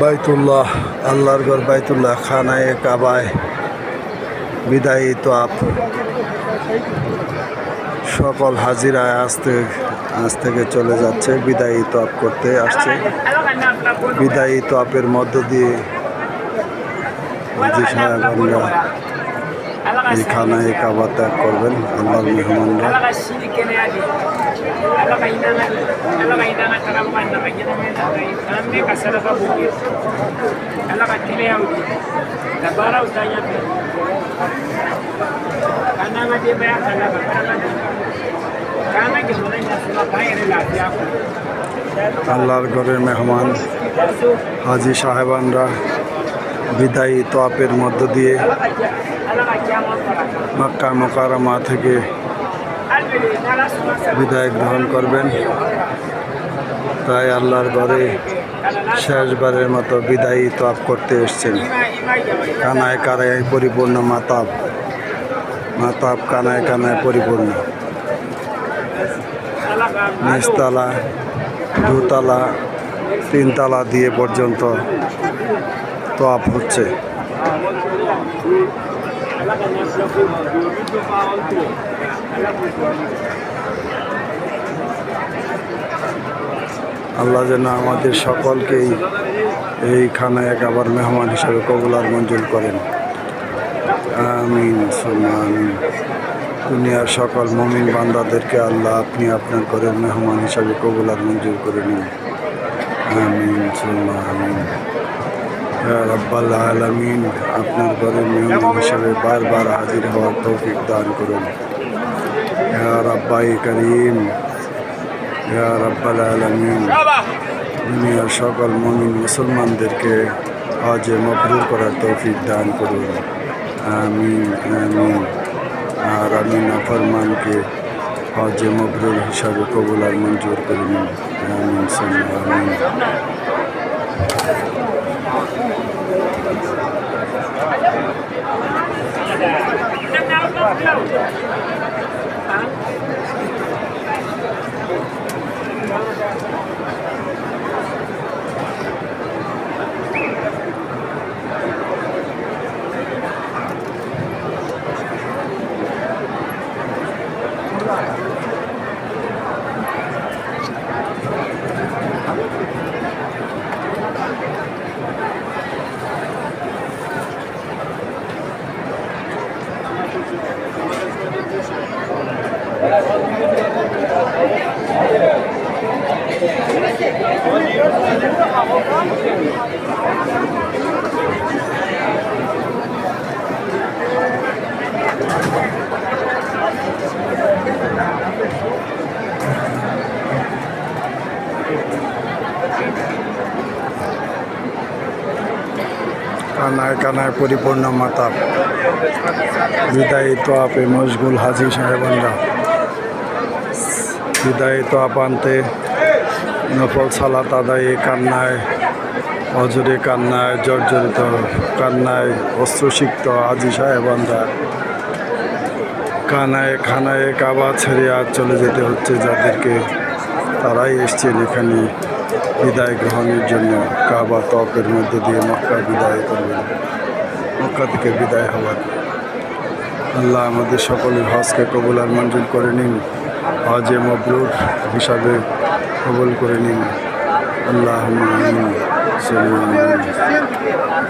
বাইতুল্লাহ, আল্লাহর ঘর বাইতুল্লাহ, খানায়, কাবায়, বিদায়ী তো আপ। সকল হাজিরায় আসতে আজ থেকে চলে যাচ্ছে, বিদায়ী তো আপ করতে আসছে। বিদায়ী তো আপের মধ্য দিয়ে হাজি সাহেবানরা এই খানায় কাবা ত্যাগ করবেন, আল্লাহর মেহমানরা। আল্লাহর ঘরের মেহমান হাজি সাহেবানরা বিদায়ী তোয়াপের মধ্য দিয়ে মক্কা মোকারমা থেকে বিদায় গ্রহণ করবেন। তাই আল্লাহর ঘরে শেষবারের মতো বিদায়ী তোয়াপ করতে এসছেন। কানায় কানায় পরিপূর্ণ মাতাব। মাতাব কানায় কানায় পরিপূর্ণ। নিচতলা, দুতলা, তিনতলা দিয়ে পর্যন্ত তোয়াপ হচ্ছে। আল্লাহ যেন আমাদের সকলকেই এই খানায় আবার মেহমান হিসেবে কবুলার মঞ্জুর করেন। আমিন সুম্মা আমিন দুনিয়ার সকল মমিন বান্দাদেরকে আল্লাহ আপনি আপনার ঘরের মেহমান হিসাবে কবুলার মঞ্জুর করে নিন। আমিন ইয়া রাব্বাল আলামিন, আপনার ঘরের মেহমান হিসাবে বারবার হাজির হওয়ার তৌফিক দান করুন। ইয়া রাব্বাই করিম, ইয়া রাব্বাল আলামিন, দুনিয়ার সকল মমিন মুসলমানদেরকে হজে মবরুর করার তৌফিক দান করুন। আমিন আমিন। আর আমিন নাফরমানকে হজে মবরুর হিসাবে কবুল আর মঞ্জুর করে আমিন সাল্লাহ কানায় কানায় পরিপূর্ণ মাতাব বিদায়ী তোয়াপে মশগুল হাজি সাহেবানরা। বিদায়ী তোয়াপ আনতে নফল সালাত আদায়ে, কান্নায়, অজরে কান্নায়, জর্জরিত কান্নায় অস্ত্রসিক্ত হাজি সাহেবানরা কানায় খানায় কাবা ছেড়ে আর চলে যেতে হচ্ছে যাদেরকে তারাই এসছেন এখানে বিদায় গ্রহণের জন্য। কাবা তপের মধ্যে দিয়ে মক্কা বিদায় করবেন। মক্কা থেকে বিদায় হওয়ার। আল্লাহ আমাদের সকলের হজকে কবুল আর মঞ্জুর করে নিন। হজে মবরুর হিসাবে কবুল করে নিন আল্লাহ।